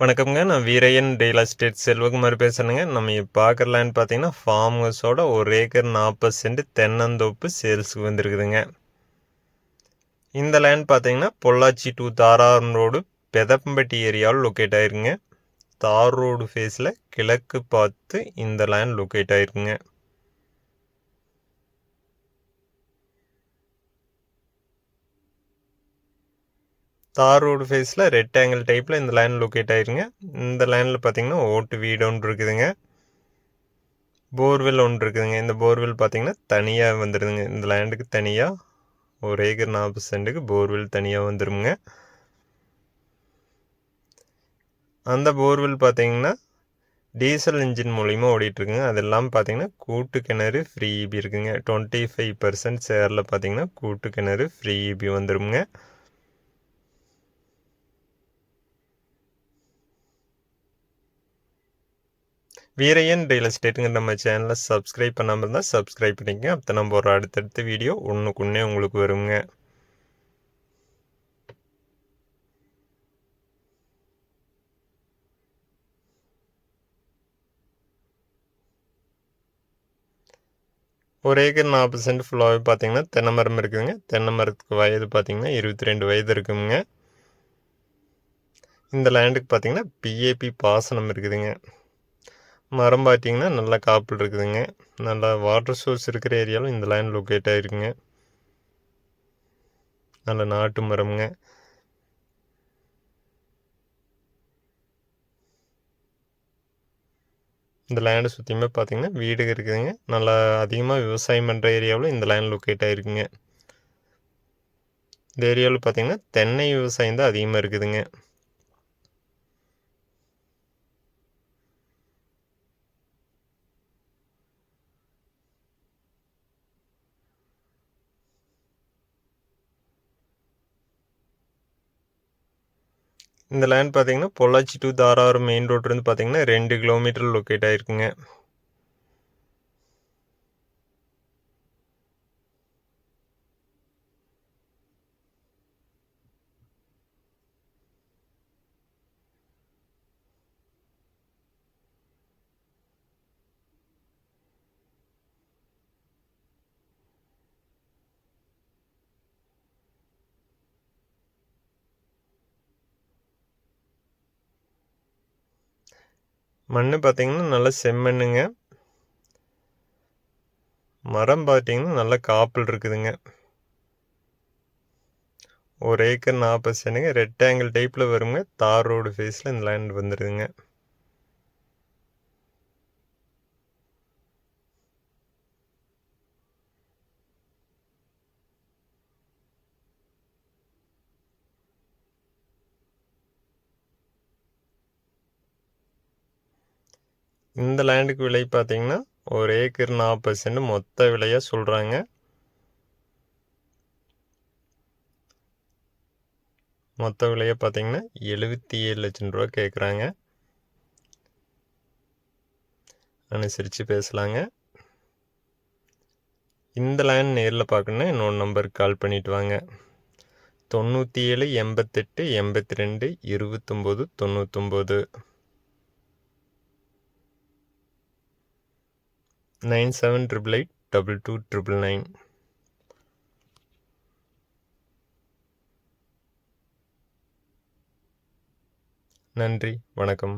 வணக்கம்ங்க. நான் Veeraiyan real estate Selvakumar பேசுகிறேங்க நம்ம பார்க்குற லேண்ட் பார்த்தீங்கன்னா ஃபார்ம் ஹவுஸோட ஒரு ஏக்கர் நாற்பது சென்ட் தென்னந்தோப்பு சேல்ஸுக்கு வந்திருக்குதுங்க. இந்த லேண்ட் பார்த்தீங்கன்னா பொள்ளாச்சி டு தாராரம் ரோடு பெதம்பட்டி ஏரியாவில் லொக்கேட் ஆயிருக்குங்க. தார் ரோடு ஃபேஸில் கிழக்கு பார்த்து இந்த லேண்ட் லொக்கேட் ஆயிருக்குங்க. தார் ரோடு ஃபேஸில் ரெக்டாங்கிள் டைப்பில் இந்த லேண்ட் லொக்கேட் ஆயிருங்க. இந்த லைனில் பார்த்தீங்கன்னா ஓட்டு வீடு ஒன்று இருக்குதுங்க. போர்வெல் ஒன்று இருக்குதுங்க. இந்த போர்வெல் பார்த்தீங்கன்னா தனியாக வந்துடுதுங்க இந்த லேண்டுக்கு தனியாக ஒரு ஏக்கர் நாற்பது சென்ட்டுக்கு போர்வெல் தனியாக வந்துடுங்க அந்த போர்வெல் பார்த்தீங்கன்னா டீசல் இன்ஜின் மூலிமா ஓடிட்டுருக்குங்க. அதெல்லாம் பார்த்தீங்கன்னா கூட்டு கிணறு ஃப்ரீ இபி இருக்குங்க. டுவெண்ட்டி ஃபைவ் பர்சன்ட் சேரில் பார்த்தீங்கன்னா கூட்டு கிணறு ஃப்ரீ இபி வந்துடுங்க வீரையன் ரியல் எஸ்டேட்டுங்க நம்ம சேனலை சப்ஸ்கிரைப் பண்ணாமல் இருந்தால் சப்ஸ்கிரைப் பண்ணிக்கங்க. அப்போ நம்ம ஒரு அடுத்தடுத்த வீடியோ ஒன்றுக்குன்னே உங்களுக்கு வருங்க. ஒரு ஏக்கர் நாற்பது சென்ட் ஃபுல்லாகவே பார்த்தீங்கன்னா தென்னை மரம் இருக்குதுங்க. தென்னை மரத்துக்கு வயது பார்த்தீங்கன்னா இருபத்தி ரெண்டு வயது இருக்குங்க. இந்த லேண்டுக்கு பார்த்தீங்கன்னா பிஏபி பாசனம் இருக்குதுங்க. மரம் பார்த்தீங்கன்னா நல்லா காப்பில் இருக்குதுங்க. நல்லா வாட்டர் சோர்ஸ் இருக்கிற ஏரியாவில் இந்த லைன் லொக்கேட் ஆகிருக்குங்க நல்ல நாட்டு மரம்ங்க. இந்த லேண்டை சுற்றியுமே பார்த்தீங்கன்னா வீடு இருக்குதுங்க. நல்லா அதிகமாக விவசாயம் பண்ணுற ஏரியாவில் இந்த லேண்ட் லொக்கேட் ஆகிருக்குங்க இந்த ஏரியாவில் பார்த்தீங்கன்னா தென்னை விவசாயம் தான் அதிகமாக இருக்குதுங்க. இந்த லேண்ட் பார்த்தீங்கன்னா பொள்ளாச்சி டு தாராவரம் மெயின் ரோட்லேருந்து பார்த்தீங்கன்னா ரெண்டு கிலோமீட்டர் லொக்கேட் ஆகிருக்குங்க மண் பார்த்தீங்கன்னா நல்லா செம்மண்ணுங்க. மரம் பார்த்தீங்கன்னா நல்லா காப்பில் இருக்குதுங்க. ஒரு ஏக்கர் நாற்பது சென்ட்டுங்க ரெக்டாங்கிள் டைப்பில் வருங்க. தார் ரோடு ஃபேஸில் இந்த லேண்ட் வந்துடுதுங்க இந்த லேண்டுக்கு விலை பார்த்தீங்கன்னா ஒரு ஏக்கர் நாற்பது சென்ட் மொத்த விலையாக சொல்கிறாங்க மொத்த விலையை பார்த்தீங்கன்னா எழுபத்தி ஏழு லட்சம் ரூபா கேட்குறாங்க அனுசரித்து பேசலாங்க. இந்த லேண்ட் நேரில் பார்க்கணுன்னா இன்னொரு நம்பருக்கு கால் பண்ணிவிட்டு வாங்க. தொண்ணூற்றி ஏழு எண்பத்தெட்டு எண்பத்தி ரெண்டு இருபத்தொம்போது தொண்ணூத்தொம்போது. Nine seven triple eight double two triple nine நன்றி வணக்கம்.